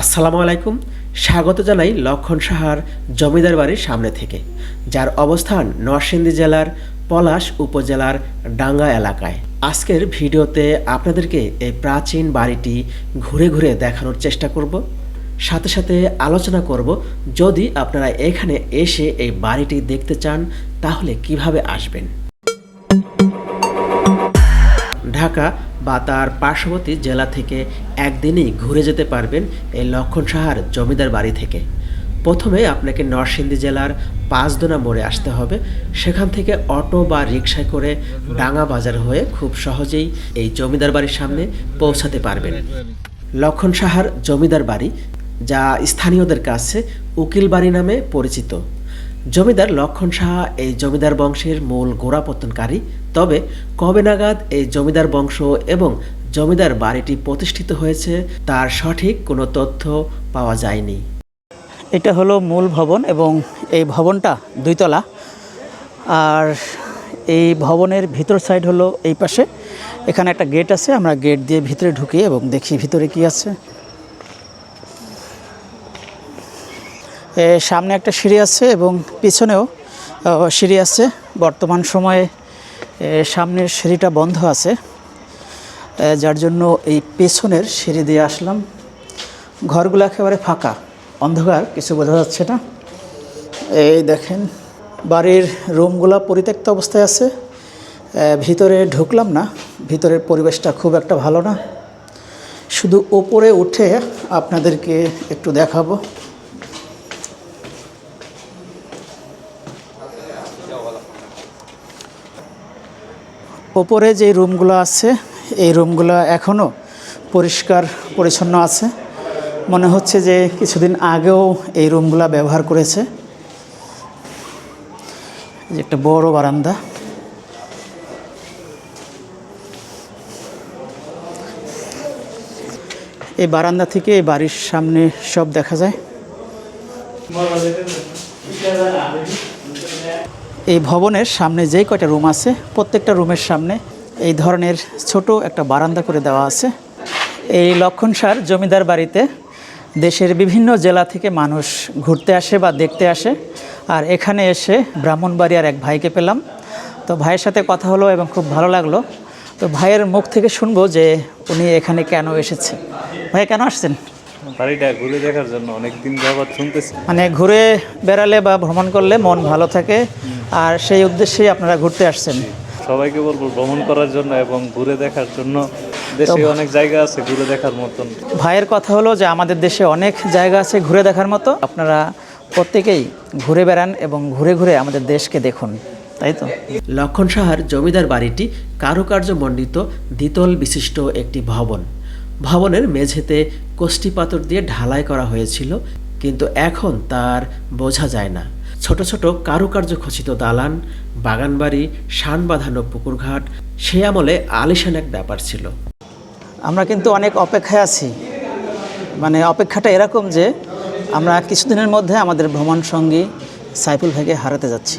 আসসালামু আলাইকুম। স্বাগত জানাই লক্ষণ সাহার জমিদার বাড়ির সামনে থেকে, যার অবস্থান নরসিংদী জেলার পলাশ উপজেলার ডাঙ্গা এলাকায়। আজকের ভিডিওতে আপনাদেরকে এই প্রাচীন বাড়িটি ঘুরে ঘুরে দেখানোর চেষ্টা করব। সাথে সাথে আলোচনা করব, যদি আপনারা এখানে এসে এই বাড়িটি দেখতে চান, তাহলে কীভাবে আসবেন? ঢাকা বা তার পার্শ্ববর্তী জেলা থেকে একদিনেই ঘুরে যেতে পারবেন এই লক্ষণ সাহার জমিদার বাড়ি থেকে। প্রথমে আপনাকে নরসিংদী জেলার পাঁচদোনা মোড়ে আসতে হবে। সেখান থেকে অটো বা রিক্সায় করে ডাঙ্গা বাজার হয়ে খুব সহজেই এই জমিদার বাড়ির সামনে পৌঁছাতে পারবেন। লক্ষণ সাহার জমিদার বাড়ি, যা স্থানীয়দের কাছে উকিল বাড়ি নামে পরিচিত। জমিদার লক্ষণ সাহা এই জমিদার বংশের মূল গোড়াপত্তনকারী। তবে কবে নাগাদ এই জমিদার বংশ এবং জমিদার বাড়িটি প্রতিষ্ঠিত হয়েছে তার সঠিক কোনো তথ্য পাওয়া যায়নি। এটা হলো মূল ভবন এবং এই ভবনটা দুইতলা। আর এই ভবনের ভিতর সাইড হলো এই পাশে। এখানে একটা গেট আছে, আমরা গেট দিয়ে ভিতরে ঢুকি এবং দেখি ভিতরে কি আছে। সামনে একটা সিঁড়ি আছে এবং পিছনেও সিঁড়ি আছে। বর্তমান সময়ে সামনের সিঁড়িটা বন্ধ আছে। যার জন্য এই পেছনের সিঁড়ি দিয়ে আসলাম। ঘরগুলো একেবারে ফাঁকা, অন্ধকার, কিছু বোঝা যাচ্ছে না। এই দেখেন, বাড়ির রুমগুলো পরিত্যক্ত অবস্থায় আছে। ভিতরে ঢুকলাম না, ভিতরের পরিবেশটা খুব একটা ভালো না। শুধু ওপরে উঠে আপনাদেরকে একটু দেখাবো। ওপরে যে রুমগুলো আছে, এই রুমগুলো এখনও পরিষ্কার, পরিচ্ছন্ন আছে। মনে হচ্ছে যে কিছুদিন আগেও এই রুমগুলো ব্যবহার করেছে। যে একটা বড় বারান্দা। এই বারান্দা থেকে এই বাড়ির সামনে সব দেখা যায়। এই ভবনের সামনে যেই কয়টা রুম আছে, প্রত্যেকটা রুমের সামনে এই ধরনের ছোট একটা বারান্দা করে দেওয়া আছে। এই লক্ষণসার জমিদার বাড়িতে দেশের বিভিন্ন জেলা থেকে মানুষ ঘুরতে আসে বা দেখতে আসে। আর এখানে এসে ব্রাহ্মণবাড়িয়ার এক ভাইকে পেলাম। তো ভাইয়ের সাথে কথা হলো এবং খুব ভালো লাগল। তো ভাইয়ের মুখ থেকে শুনব যে উনি এখানে কেন এসেছে। ভাই কেন আসছেন? বাড়িটা ঘুরে দেখার জন্য অনেক দিন যাবৎ শুনতেছি। মানে ঘুরে বেড়ালে বা ভ্রমণ করলে মন ভালো থাকে আর সেই উদ্দেশ্যেই আপনারা ঘুরতে আসছেন। সবাইকে বলব ভ্রমণ করার জন্য এবং ঘুরে দেখার জন্য দেশে অনেক জায়গা আছে ঘুরে দেখার মতন। ভাইয়ের কথা হলো যে আমাদের দেশে অনেক জায়গা আছে ঘুরে দেখার মতো। আপনারা প্রত্যেকেই ঘুরে বেড়ান এবং ঘুরে ঘুরে আমাদের দেশকে দেখুন তাই তো? লক্ষণ সাহার জমিদার বাড়িটি কারুকার্যমণ্ডিত দ্বিতল বিশিষ্ট একটি ভবন। ভবনের মেঝেতে কোষ্টি পাথর দিয়ে ঢালাই করা হয়েছিল কিন্তু এখন তার বোঝা যায় না। ছোট ছোট কারুকার্য খচিত দালান বাগানবাড়ি শান বাঁধানো পুকুরঘাট সে আমলে আলিশান এক ব্যাপার ছিল। আমরা কিন্তু অনেক অপেক্ষায় আছি। মানে অপেক্ষাটা এরকম যে আমরা কিছুদিনের মধ্যে আমাদের ভ্রমণ সঙ্গী সাইফুল ভাইকে হারাতে যাচ্ছি।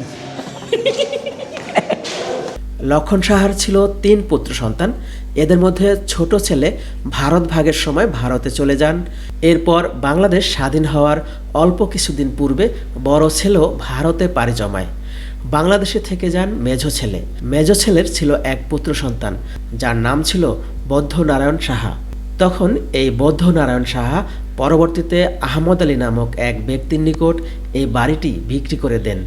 লক্ষণ সাহার ছিল তিন পুত্র সন্তান এদের মধ্যে ছোট ছেলে ভারত ভাগের সময় ভারতে চলে যান। এরপর বাংলাদেশ স্বাধীন হওয়ার অল্প কিছুদিন পূর্বে বড় ছেলেও ভারতে পাড়ি জমায়। বাংলাদেশে থেকে যান মেজ ছেলে। মেজ ছেলের ছিল এক পুত্র সন্তান, যার নাম ছিল বৌদ্ধ নারায়ণ সাহা। তখন এই বৌদ্ধ নারায়ণ সাহা পরবর্তীতে আহমদ আলী নামক এক ব্যক্তির নিকট এই বাড়িটি বিক্রি করে দেন।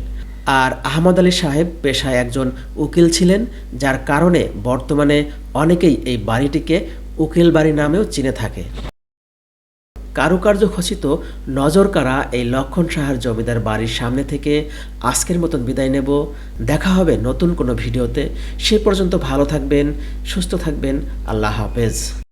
আর আহমদ আলী সাহেব পেশায় একজন উকিল ছিলেন, যার কারণে বর্তমানে অনেকেই এই বাড়িটিকে উকিল বাড়ি নামেও চিনে থাকে। কারুকার্য খচিত নজরকাড়া এই লক্ষণ সাহার জমিদার বাড়ির সামনে থেকে আজকের মতন বিদায় নেব। দেখা হবে নতুন কোনো ভিডিওতে। সে পর্যন্ত ভালো থাকবেন, সুস্থ থাকবেন। আল্লাহ হাফেজ।